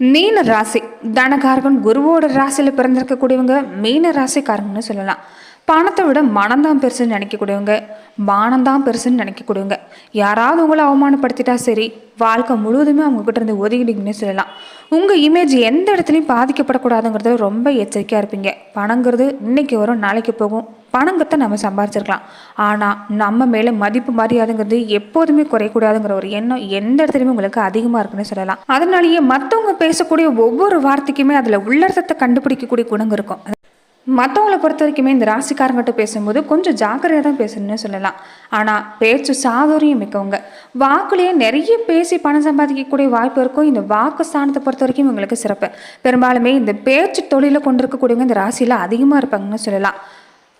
மீன ராசி. தனகாரகன் குருவோட ராசியில் பிறந்திருக்கக்கூடியவங்க மீன ராசிக்காரங்கன்னு சொல்லலாம். பணத்தை விட மனம்தான் பெருசுன்னு நினைக்கக்கூடியவங்க. மானம்தான் பெருசுன்னு நினைக்கக்கூடியவங்க. யாராவது உங்களை அவமானப்படுத்திட்டா சரி வாழ்க்கை முழுவதுமே அவங்கக்கிட்ட இருந்து ஒதுக்கிட்டீங்கன்னு சொல்லலாம். உங்கள் இமேஜ் எந்த இடத்துலையும் பாதிக்கப்படக்கூடாதுங்கிறது ரொம்ப எச்சரிக்கையாக இருப்பீங்க. பணங்கிறது இன்னைக்கு வரும் நாளைக்கு போகும். பணங்கத்தை நம்ம சம்பாரிச்சிருக்கலாம். ஆனால் நம்ம மேலே மதிப்பு மரியாதைங்கிறது எப்போதுமே குறையக்கூடாதுங்கிற ஒரு எண்ணம் எந்த இடத்துலையுமே உங்களுக்கு அதிகமாக இருக்குன்னு சொல்லலாம். அதனாலேயே மற்றவங்க பேசக்கூடிய ஒவ்வொரு வார்த்தைக்குமே அதில் உள்ளர்த்தத்தை கண்டுபிடிக்கக்கூடிய குணம் இருக்கும். மற்றவங்கள பொறுத்த வரைக்குமே இந்த ராசிக்காரங்கிட்ட பேசும்போது கொஞ்சம் ஜாக்கிரதையாக தான் பேசணும்னு சொல்லலாம். ஆனால் பேச்சு சாதுரியம் மிக்கவங்க. வாக்குலேயே நிறைய பேசி பணம் சம்பாதிக்கக்கூடிய வாய்ப்பு இருக்கும். இந்த வாக்கு ஸ்தானத்தை பொறுத்த வரைக்கும் இவங்களுக்கு சிறப்பு. பெரும்பாலுமே இந்த பேச்சு தொழிலை கொண்டிருக்கக்கூடியவங்க இந்த ராசியில் அதிகமாக இருப்பாங்கன்னு சொல்லலாம்.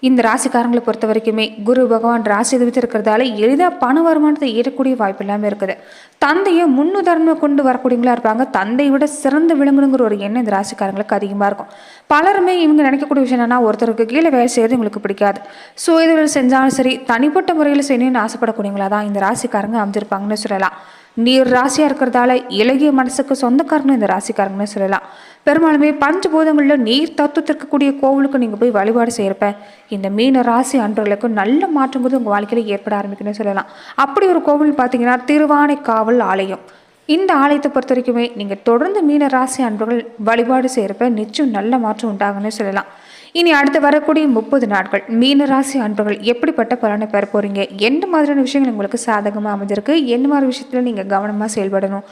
இந்த ராசிக்காரங்களை பொறுத்த வரைக்குமே குரு பகவான் ராசி அதிபதி இருக்கிறதால எளிதாக பண வருமானத்தை ஈடக்கூடிய வாய்ப்பு இல்லாமல் இருக்குது. தந்தையை முன்னுதாரணம் கொண்டு வரக்கூடியவங்களா இருப்பாங்க. தந்தையை விட சிறந்து விளங்கணுங்கிற ஒரு எண்ணம் இந்த ராசிக்காரங்களுக்கு அதிகமாக இருக்கும். பலருமே இவங்க நினைக்கக்கூடிய விஷயம் என்னன்னா ஒருத்தருக்கு கீழே வேலை செய்யறது இவங்களுக்கு பிடிக்காது. சுயதொழில் செஞ்சாலும் சரி தனிப்பட்ட முறையில் செய்யணும்னு ஆசைப்படக்கூடியவங்களா தான் இந்த ராசிக்காரங்க அமைஞ்சிருப்பாங்கன்னு சொல்லலாம். நீர் ராசியாக இருக்கிறதால இலகிய மனசுக்கு சொந்தக்காரங்க இந்த ராசிக்காரங்கன்னு சொல்லலாம். பெரும்பாலுமே பஞ்சபூதங்களில் நீர் தத்துவத்திற்கு கூடிய கோவிலுக்கு நீங்கள் போய் வழிபாடு செய்கிறப்ப இந்த மீன ராசி அன்றர்களுக்கு நல்ல மாற்றங்கிறது உங்கள் வாழ்க்கையில் ஏற்பட ஆரம்பிக்குன்னு சொல்லலாம். அப்படி ஒரு கோவில் பார்த்தீங்கன்னா திருவானைக்காவல் ஆலயம். இந்த ஆலயத்தை பொறுத்த வரைக்குமே நீங்கள் தொடர்ந்து மீன ராசி அன்பர்கள் வழிபாடு செய்கிறப்ப நிச்சயம் நல்ல மாற்றம் உண்டாகுன்னு சொல்லலாம். இனி அடுத்து வரக்கூடிய முப்பது நாட்கள் மீனராசி அன்பர்கள் எப்படிப்பட்ட பலனை பெற போறீங்க? எந்த மாதிரியான விஷயங்கள் உங்களுக்கு சாதகமாக அமைஞ்சிருக்கு? எந்த மாதிரி விஷயத்தில் நீங்கள் கவனமாக செயல்படணும்?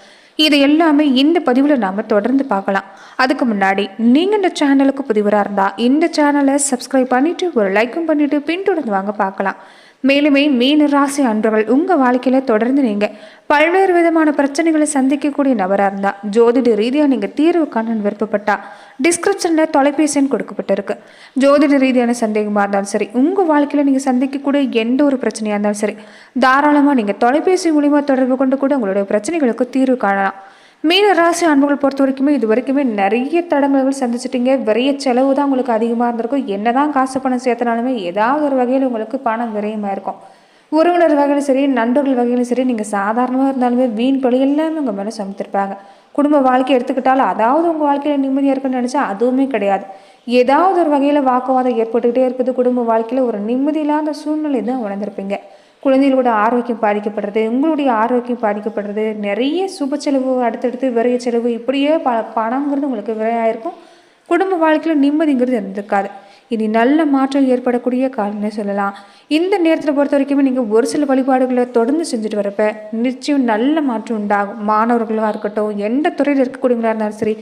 இது எல்லாமே இந்த பதிவில் நாம் தொடர்ந்து பார்க்கலாம். அதுக்கு முன்னாடி நீங்கள் இந்த சேனலுக்கு புதிவராக இருந்தால் இந்த சேனலை சப்ஸ்கிரைப் பண்ணிவிட்டு ஒரு லைக்கும் பண்ணிவிட்டு பின்தொடர்ந்து வாங்க பார்க்கலாம். மேலுமே மீன ராசி அன்பர்கள் உங்கள் வாழ்க்கையில் தொடர்ந்து நீங்கள் பல்வேறு விதமான பிரச்சனைகளை சந்திக்கக்கூடிய நபராக இருந்தால் ஜோதிட ரீதியாக நீங்கள் தீர்வு காண விருப்பப்பட்டால் டிஸ்கிரிப்ஷனில் தொலைபேசின்னு கொடுக்கப்பட்டிருக்கு. ஜோதிட ரீதியான சந்தேகமாக இருந்தாலும் சரி உங்கள் வாழ்க்கையில் நீங்கள் சந்திக்கக்கூடிய எந்த ஒரு பிரச்சனையாக இருந்தாலும் சரி தாராளமாக நீங்கள் தொலைபேசி மூலிமா தொடர்பு கொண்டு கூட உங்களுடைய பிரச்சனைகளுக்கு தீர்வு காணலாம். மீன ராசி அன்புகள் பொறுத்த வரைக்குமே இது வரைக்குமே நிறைய தடங்கல்கள் சந்திச்சிட்டிங்க. விரைய செலவு தான் உங்களுக்கு அதிகமாக இருந்திருக்கும். என்னதான் காசு பணம் சேர்த்தனாலுமே ஏதாவது ஒரு வகையில் உங்களுக்கு பணம் விரயமாக இருக்கும். உறவினர் வகையிலும் சரி நண்பர்கள் வகையிலும் சரி நீங்கள் சாதாரணமாக இருந்தாலுமே வீண் பழி எல்லாமே உங்கள் மேலே சமைத்திருப்பாங்க. குடும்ப வாழ்க்கையை எடுத்துக்கிட்டாலும் அதாவது உங்கள் வாழ்க்கையில் நிம்மதியாக இருக்குன்னு நினச்சா அதுவுமே கிடையாது. ஏதாவது ஒரு வகையில் வாக்குவாதம் ஏற்பட்டுக்கிட்டே இருக்குது. குடும்ப வாழ்க்கையில் ஒரு நிம்மதி இல்லாத சூழ்நிலை தான் உணர்ந்திருப்பீங்க. குழந்தைகளோட ஆரோக்கியம் பாதிக்கப்படுறது உங்களுடைய ஆரோக்கியம் பாதிக்கப்படுறது நிறைய சுப செலவு அடுத்தடுத்து விரைய செலவு இப்படியே ப பணங்கிறது உங்களுக்கு விரையாயிருக்கும் குடும்ப வாழ்க்கையில் நிம்மதிங்கிறது இருந்திருக்காது. இனி நல்ல மாற்றம் ஏற்படக்கூடிய காலம்னு சொல்லலாம். இந்த நேரத்தில் பொறுத்த வரைக்குமே நீங்கள் ஒரு சில வழிபாடுகளை தொடர்ந்து செஞ்சுட்டு வரப்ப நிச்சயம் நல்ல மாற்றம் உண்டாகும். மாணவர்களாக இருக்கட்டும் எந்த துறையில் இருக்கக்கூடியவங்களாக இருந்தாலும் சரி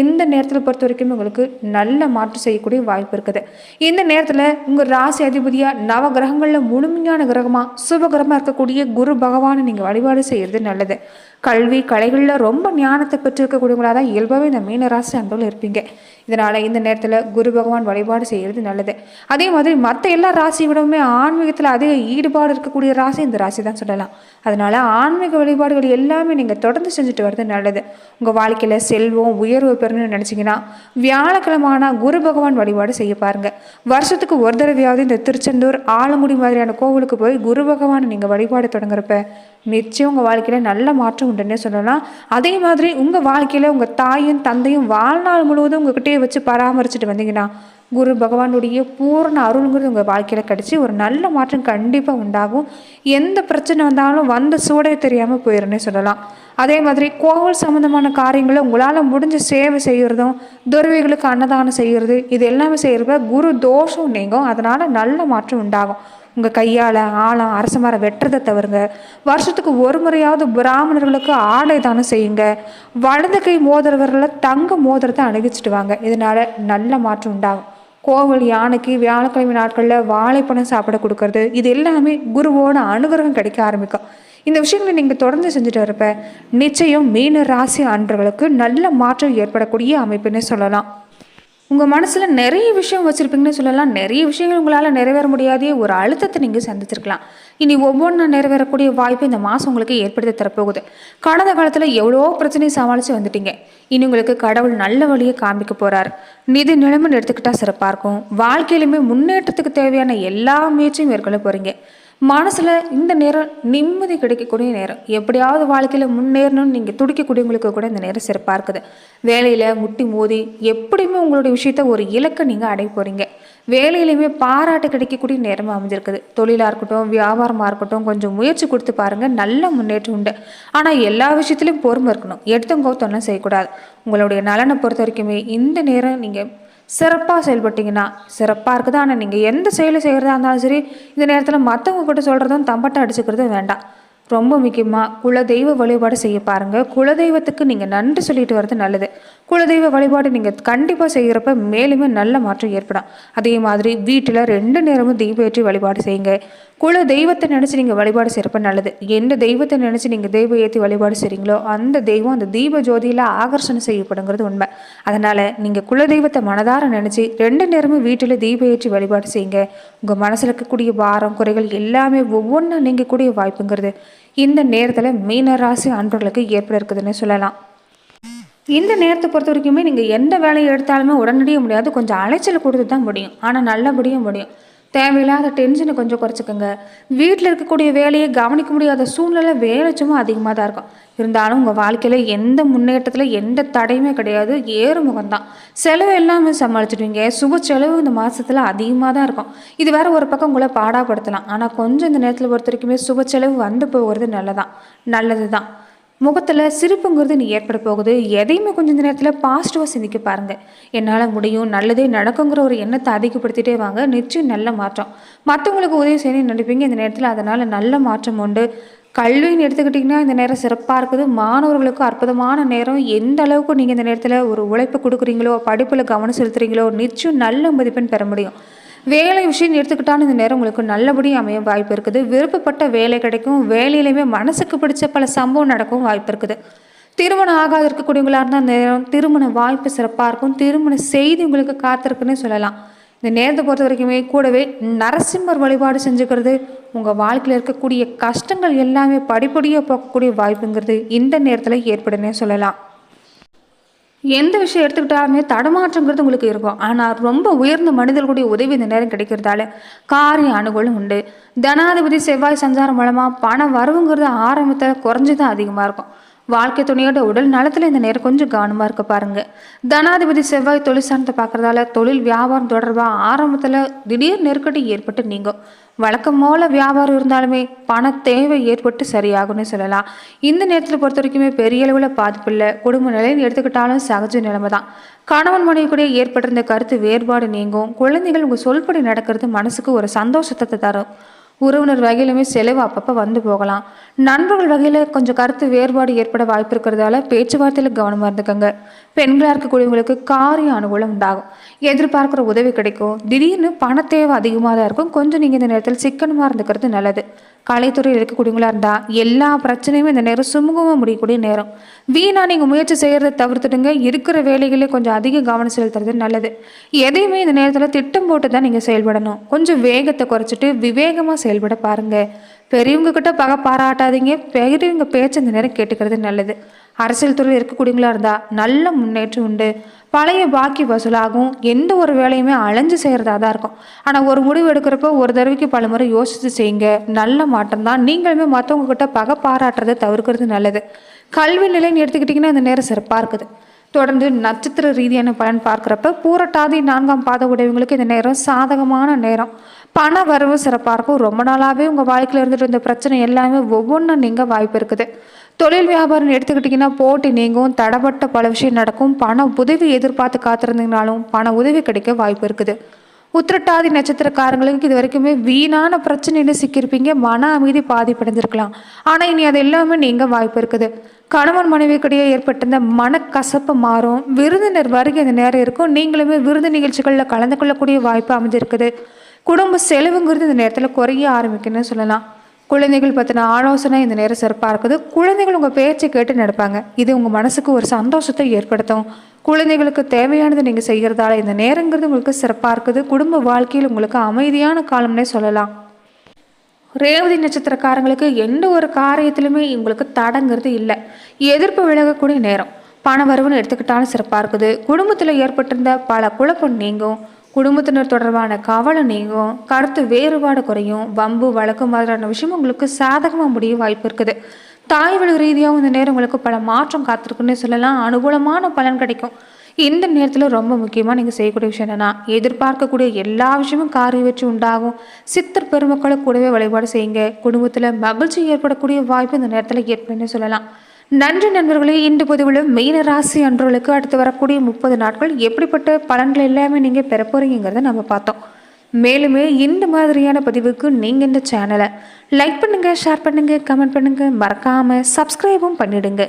இந்த நேரத்தில் பொறுத்த வரைக்கும் உங்களுக்கு நல்ல மாற்றம் செய்யக்கூடிய வாய்ப்பு இருக்குது. இந்த நேரத்தில் உங்கள் ராசி அதிபதியாக நவ கிரகங்களில் முழுமையான கிரகமாக சுபகிரகமாக இருக்கக்கூடிய குரு பகவானை நீங்கள் வழிபாடு செய்கிறது நல்லது. கல்வி கலைகளில் ரொம்ப ஞானத்தை பெற்றிருக்கக்கூடியவங்களாக தான் இயல்பாகவே இந்த மீன ராசி அன்பர்கள் இருப்பீங்க. இதனால் இந்த நேரத்தில் குரு பகவான் வழிபாடு செய்கிறது நல்லது. அதே மாதிரி மற்ற எல்லா ராசியை விடவுமே ஆன்மீகத்தில் அதிக ஈடுபாடு இருக்கக்கூடிய ராசி இந்த ராசி தான் சொல்லலாம். அதனால் ஆன்மீக வழிபாடுகள் எல்லாமே நீங்கள் தொடர்ந்து செஞ்சுட்டு வர்றது நல்லது. உங்கள் வாழ்க்கையில் செல்வம் உயர்வு பெறணும்னு நினச்சிங்கன்னா வியாழக்கிழமான குரு பகவான் வழிபாடு செய்ய பாருங்கள் வருஷத்துக்கு ஒரு தடவையாவது இந்த திருச்செந்தூர் ஆலங்குடி மாதிரியான கோவிலுக்கு போய் குரு பகவானை நீங்கள் வழிபாடு தொடங்குறப்ப நிச்சயம் உங்கள் வாழ்க்கையில் நல்ல மாற்றம் உண்டுன்னே சொல்லலாம். அதே மாதிரி உங்கள் வாழ்க்கையில் உங்கள் தாயும் தந்தையும் வாழ்நாள் முழுவதும் உங்ககிட்டயே வச்சு பராமரிச்சுட்டு வந்தீங்கன்னா குரு பகவானுடைய பூர்ண அருள்ங்கிறது உங்கள் வாழ்க்கையில் கிடச்சி ஒரு நல்ல மாற்றம் கண்டிப்பாக உண்டாகும். எந்த பிரச்சனை வந்தாலும் வந்த சூடே தெரியாமல் போயிடும்னே சொல்லலாம். அதே மாதிரி கோவில் சம்மந்தமான காரியங்களை உங்களால் முடிஞ்ச சேவை செய்கிறதும் துறவிகளுக்கு அன்னதானம் செய்கிறது இது எல்லாமே செய்கிறப்ப குரு தோஷம் நீங்கும். அதனால் நல்ல மாற்றம் உண்டாகும். உங்கள் கையால் ஆழம் அரச மரம் வெட்டுறதை தவிருங்க வருஷத்துக்கு ஒரு முறையாவது பிராமணர்களுக்கு ஆடை தானம் செய்யுங்க. வலது கை மோதிரவர்களை தங்க மோதிரத்தை அணுகிச்சிட்டு வாங்க. இதனால் நல்ல மாற்றம் உண்டாகும். கோவில் யானைக்கு வியாழக்கிழமை நாட்களில் வாழைப்பழம் சாப்பிட கொடுக்கறது இது எல்லாமே குருவோட அனுகிரகம் கிடைக்க ஆரம்பிக்கும். இந்த விஷயங்களை நீங்கள் தொடர்ந்து செஞ்சுட்டு வரப்ப நிச்சயம் மீன ராசி அன்றர்களுக்கு நல்ல மாற்றம் ஏற்படக்கூடிய அமைப்புன்னே சொல்லலாம். உங்கள் மனசில் நிறைய விஷயம் வச்சுருப்பீங்கன்னு சொல்லலாம். நிறைய விஷயங்கள் உங்களால் நிறைவேற முடியாதே ஒரு அழுத்தத்தை நீங்கள் சந்திச்சிருக்கலாம். இனி ஒவ்வொன்றா நிறைவேறக்கூடிய வாய்ப்பு இந்த மாதம் உங்களுக்கு ஏற்படுத்தி தரப்போகுது. கடந்த காலத்தில் எவ்வளோ பிரச்சனையை சமாளித்து வந்துட்டீங்க. இனி உங்களுக்கு கடவுள் நல்ல வழியை காமிக்க போகிறார் நிதி நிலைமைன்னு எடுத்துக்கிட்டால் சிறப்பாக இருக்கும். வாழ்க்கையிலுமே முன்னேற்றத்துக்கு தேவையான எல்லா முயற்சியும் மேற்கொள்ள போகிறீங்க மனசில் இந்த நேரம் நிம்மதி கிடைக்கக்கூடிய நேரம். எப்படியாவது வாழ்க்கையில் முன்னேறணும்னு நீங்கள் துடிக்கக்கூடியவங்களுக்கு கூட இந்த நேரம் சிறப்பாக இருக்குது. வேலையில் முட்டி மோதி எப்படியுமே உங்களுடைய விஷயத்த ஒரு இலக்கை நீங்கள் அடைய போகிறீங்க வேலையிலையுமே பாராட்டு கிடைக்கக்கூடிய நேரமாக அமைஞ்சிருக்குது. தொழிலாக இருக்கட்டும் வியாபாரமாக இருக்கட்டும் கொஞ்சம் முயற்சி கொடுத்து பாருங்கள் நல்ல முன்னேற்றம் உண்டு. ஆனால் எல்லா விஷயத்துலையும் பொறுமை இருக்கணும். எடுத்தங்கோத்தெல்லாம் செய்யக்கூடாது. உங்களுடைய நலனை பொறுத்த வரைக்குமே இந்த நேரம் நீங்கள் சிறப்பாக செயல்பட்டீங்கன்னா சிறப்பாக இருக்குது ஆனால் நீங்கள் எந்த செயலை செய்கிறதா இருந்தாலும் சரி இந்த நேரத்தில் மற்றவங்க கிட்ட சொல்கிறதும் தம்பட்டை அடிச்சுக்கிறதும் வேண்டாம். ரொம்ப முக்கியமாக குலதெய்வ வழிபாடு செய்ய பாருங்கள் குலதெய்வத்துக்கு நீங்கள் நன்றி சொல்லிட்டு வர்றது நல்லது. குலதெய்வ வழிபாடு நீங்கள் கண்டிப்பாக செய்கிறப்ப மேலுமே நல்ல மாற்றம் ஏற்படும். அதே மாதிரி வீட்டில் ரெண்டு நேரமும் தீபம் ஏற்றி வழிபாடு செய்யுங்க. குல தெய்வத்தை நினச்சி நீங்கள் வழிபாடு செய்கிறப்ப நல்லது. எந்த தெய்வத்தை நினச்சி நீங்கள் தெய்வம் ஏற்றி வழிபாடு செய்கிறீங்களோ அந்த தெய்வம் அந்த தீப ஜோதியில் ஆகர்ஷணம் செய்யப்படுங்கிறது உண்மை. அதனால் நீங்கள் குல தெய்வத்தை மனதார நினச்சி ரெண்டு நேரமும் வீட்டில் தீபம் ஏற்றி வழிபாடு செய்யுங்க. உங்கள் மனசில் இருக்கக்கூடிய பாரம் குறைகள் எல்லாமே ஒவ்வொன்றும் நீங்கக்கூடிய வாய்ப்புங்கிறது. இந்த நேரத்தில் மீனராசி அன்பர்களுக்கு ஏற்பட இருக்குதுன்னு சொல்லலாம். இந்த நேரத்தை பொறுத்த வரைக்குமே நீங்கள் எந்த வேலையை எடுத்தாலுமே உடனடியே முடியாது. கொஞ்சம் அலைச்சல் கொடுத்து தான் முடியும். ஆனால் நல்லபடியும் முடியும். தேவையில்லாத டென்ஷனை கொஞ்சம் குறைச்சிக்கோங்க. வீட்டில் இருக்கக்கூடிய வேலையை கவனிக்க முடியாத சூழ்நிலை வேலை சும்மா அதிகமாக தான் இருக்கும். இருந்தாலும் உங்கள் வாழ்க்கையில் எந்த முன்னேற்றத்தில் எந்த தடையுமே கிடையாது. ஏறுமுகம் தான். செலவு எல்லாமே சமாளிச்சிடுவீங்க. சுப செலவு இந்த மாதத்தில் அதிகமாக தான் இருக்கும். இது வேறு ஒரு பக்கம் உங்களை பாடாப்படுத்தலாம். ஆனால் கொஞ்சம் இந்த நேரத்தில் பொறுத்த வரைக்குமே சுப செலவு வந்து போகிறது நல்லதான் நல்லது? தான் முகத்தில் சிரிப்புங்கிறது நீ ஏற்பட போகுது. எதையுமே கொஞ்சம் இந்த நேரத்தில் பாசிட்டிவாக சிந்திக்க பாருங்கள் என்னால் முடியும் நல்லதே நடக்குங்கிற ஒரு எண்ணத்தை அதிகப்படுத்திட்டே வாங்க. நிச்சயம் நல்ல மாற்றம். மற்றவங்களுக்கு உதவி செய்யணும்னு நினைப்பீங்க. இந்த நேரத்தில் அதனால் நல்ல மாற்றம் உண்டு. கல்வின்னு எடுத்துக்கிட்டிங்கன்னா இந்த நேரம் சிறப்பாக இருக்குது. மாணவர்களுக்கு அற்புதமான நேரம். எந்த அளவுக்கு நீங்கள் இந்த நேரத்தில் ஒரு உழைப்பு கொடுக்குறீங்களோ படிப்பில் கவனம் செலுத்துறீங்களோ நிச்சயம் நல்ல மதிப்பெண் பெற முடியும். வேலை விஷயம் எடுத்துக்கிட்டாலும் இந்த நேரம் உங்களுக்கு நல்லபடியாக அமைய வாய்ப்பு இருக்குது. விருப்பப்பட்ட வேலை கிடைக்கும். வேலையிலையுமே மனசுக்கு பிடிச்ச பல சம்பவம் நடக்கவும் வாய்ப்பு இருக்குது. திருமணம் ஆகாத இருக்கக்கூடியவங்களா இருந்தால் அந்த நேரம் திருமண வாய்ப்பு சிறப்பாக இருக்கும். திருமண செய்தி உங்களுக்கு காத்திருக்குன்னு சொல்லலாம். இந்த நேரத்தை பொறுத்த வரைக்குமே கூடவே நரசிம்மர் வழிபாடு செஞ்சுக்கிறது உங்கள் வாழ்க்கையில் இருக்கக்கூடிய கஷ்டங்கள் எல்லாமே படிப்படியாக போகக்கூடிய வாய்ப்புங்கிறது இந்த நேரத்தில் ஏற்படுன்னே சொல்லலாம். எந்த விஷயம் எடுத்துக்கிட்டாலுமே தடமாற்றங்கிறது உங்களுக்கு இருக்கும். ஆனால் ரொம்ப உயர்ந்த மனிதர்களுடைய உதவி இந்த நேரம் கிடைக்கிறதால காரிய அனுகூலம் உண்டு. தனாதிபதி செவ்வாய் சஞ்சாரம் மூலமாக பண வரவுங்கிறது ஆரம்பத்தில் குறைஞ்சு தான் அதிகமாக இருக்கும். வாழ்க்கை துணையோட உடல் நலத்தில் இந்த நேரம் கொஞ்சம் கவனமாக இருக்க பாருங்க. தனாதிபதி செவ்வாய் தொழில் சார்ந்த பார்க்குறதால தொழில் வியாபாரம் தொடர்பாக ஆரம்பத்தில் திடீர் நெருக்கடி ஏற்பட்டு நீங்கும். வழக்கம் போல வியாபாரம் இருந்தாலுமே பண தேவை ஏற்பட்டு சரியாகும்னு சொல்லலாம். இந்த நேரத்தில் பொறுத்த வரைக்குமே பெரிய அளவில் பாதிப்பு இல்லை. குடும்ப நிலைன்னு எடுத்துக்கிட்டாலும் சகஜ நிலைமை தான் கணவன் மனைவி கூட ஏற்பட்டிருந்த கருத்து வேறுபாடு நீங்கும். குழந்தைகள் உங்கள் சொல்படி நடக்கிறது மனசுக்கு ஒரு சந்தோஷத்தை தரும். உறவினர் வகையிலுமே செலவு அப்பப்போ வந்து போகலாம். நண்பர்கள் வகையில் கொஞ்சம் கருத்து வேறுபாடு ஏற்பட வாய்ப்பு இருக்கிறதால பேச்சுவார்த்தையில் கவனமாக இருந்துக்கோங்க. பெண்களாக இருக்கக்கூடியவங்களுக்கு காரிய அனுகூலம் உண்டாகும். எதிர்பார்க்குற உதவி கிடைக்கும். திடீர்னு பண தேவை அதிகமாக தான் இருக்கும். கொஞ்சம் நீங்கள் இந்த நேரத்தில் சிக்கனமாக இருந்துக்கிறது நல்லது. கலைத்துறையில் இருக்கக்கூடியவங்களா இருந்தால் எல்லா பிரச்சனையுமே இந்த நேரம் சுமூகமாக முடியக்கூடிய நேரம். வீணா நீங்கள் முயற்சி செய்கிறத தவிர்த்துடுங்க. இருக்கிற வேலைகளே கொஞ்சம் அதிக கவனம் செலுத்துறது நல்லது. எதையுமே இந்த நேரத்தில் திட்டம் போட்டு தான் நீங்கள் செயல்படணும். கொஞ்சம் வேகத்தை குறைச்சிட்டு விவேகமாக செயல்பட பாருங்கள் பெரியவங்க கிட்ட பக பாராட்டாதீங்க. பெரியவங்க பேச்சு இந்த நேரம் கேட்டுக்கிறது நல்லது. அரசியல் துறையில் இருக்கக்கூடியவங்களா இருந்தால் நல்ல முன்னேற்றம் உண்டு. பழைய பாக்கி வசூலாகும் எந்த ஒரு வேலையுமே அலைஞ்சு செய்கிறதா தான் இருக்கும். ஆனால் ஒரு முடிவு எடுக்கிறப்போ ஒரு தடவைக்கு பல முறை யோசித்து செய்யுங்க. நல்ல மாற்றம் தான். நீங்களுமே மற்றவங்ககிட்ட பகை பாராட்டுறதை தவிர்க்கிறது நல்லது. கல்வி நிலைன்னு எடுத்துக்கிட்டிங்கன்னா இந்த நேரம் சிறப்பாக இருக்குது. தொடர்ந்து நட்சத்திர ரீதியான பலன் பார்க்குறப்ப பூரட்டாதி நான்காம் பாத உடையவங்களுக்கு இந்த நேரம் சாதகமான நேரம். பண வரவு சிறப்பாக இருக்கும். ரொம்ப நாளாகவே உங்கள் வாழ்க்கையில் இருந்துட்டு இருந்த பிரச்சனை எல்லாமே ஒவ்வொன்றும் நீங்கள் வாய்ப்பு இருக்குது. தொழில் வியாபாரம் எடுத்துக்கிட்டிங்கன்னா போட்டி நீங்கும் தடப்பட்ட பல விஷயம் நடக்கும். பண உதவி எதிர்பார்த்து காத்திருந்தீங்கனாலும் பண உதவி கிடைக்க வாய்ப்பு இருக்குது. உத்திரட்டாதி நட்சத்திரக்காரங்களுக்கு இது வரைக்குமே வீணான பிரச்சனைன்னு சிக்கியிருப்பீங்க. மன அமைதி பாதிப்படைஞ்சிருக்கலாம் ஆனால் இனி அது எல்லாமே நீங்கள் வாய்ப்பு இருக்குது. கணவன் மனைவிக்கிடையே ஏற்பட்டிருந்த மனக்கசப்பு மாறும். விருந்தினர் வருகை இந்த நேரம் இருக்கும். நீங்களுமே விருது நிகழ்ச்சிகளில் கலந்து கொள்ளக்கூடிய வாய்ப்பு அமைஞ்சிருக்குது. குடும்ப செலவுங்கிறது இந்த நேரத்தில் குறைய ஆரம்பிக்குன்னு சொல்லலாம். குழந்தைகள் பற்றின ஆலோசனை இந்த நேரம் சிறப்பாக இருக்குது. குழந்தைகள் உங்கள் பேச்சை கேட்டு நடப்பாங்க. இது உங்கள் மனசுக்கு ஒரு சந்தோஷத்தை ஏற்படுத்தும். குழந்தைகளுக்கு தேவையானது நீங்கள் செய்கிறதால இந்த நேரங்கிறது உங்களுக்கு சிறப்பாக இருக்குது. குடும்ப வாழ்க்கையில் உங்களுக்கு அமைதியான காலம்னே சொல்லலாம். ரேவதி நட்சத்திரக்காரங்களுக்கு எந்த ஒரு காரியத்திலுமே உங்களுக்கு தடங்கிறது இல்லை. எதிர்ப்பு விலகக்கூடிய நேரம். பண வரவுன்னு எடுத்துக்கிட்டாலும் சிறப்பாக இருக்குது. குடும்பத்தில் ஏற்பட்டிருந்த பல குழப்பம் நீங்கும். குடும்பத்தினர் தொடர்பான கவலை நீங்கும் கருத்து வேறுபாடு குறையும் வம்பு வழக்கு மாதிரியான விஷயம் உங்களுக்கு சாதகமாக முடிய வாய்ப்பு இருக்குது. தாய் வழி ரீதியாகவும் இந்த நேரம் உங்களுக்கு பல மாற்றம் காத்திருக்குன்னு சொல்லலாம். அனுகூலமான பலன் கிடைக்கும். இந்த நேரத்தில் ரொம்ப முக்கியமாக நீங்கள் செய்யக்கூடிய விஷயம் என்னென்னா எதிர்பார்க்கக்கூடிய எல்லா விஷயமும் காரிய வச்சு உண்டாகும். சித்தர் பெருமக்களை கூடவே வழிபாடு செய்யுங்க. குடும்பத்தில் மகிழ்ச்சி ஏற்படக்கூடிய வாய்ப்பு இந்த நேரத்தில் ஏற்படுன்னு சொல்லலாம். நன்றி நண்பர்களே இந்த பதிவில் மீன ராசி அன்றவர்களுக்கு அடுத்து வரக்கூடிய முப்பது நாட்கள் எப்படிப்பட்ட பலன்கள் எல்லாமே நீங்கள் பெற போகிறீங்கிறத நம்ம பார்த்தோம். மேலுமே இந்த மாதிரியான பதிவுக்கு நீங்கள் இந்த சேனலை லைக் பண்ணுங்கள் ஷேர் பண்ணுங்கள் கமெண்ட் பண்ணுங்கள் மறக்காமல் சப்ஸ்கிரைபும் பண்ணிவிடுங்க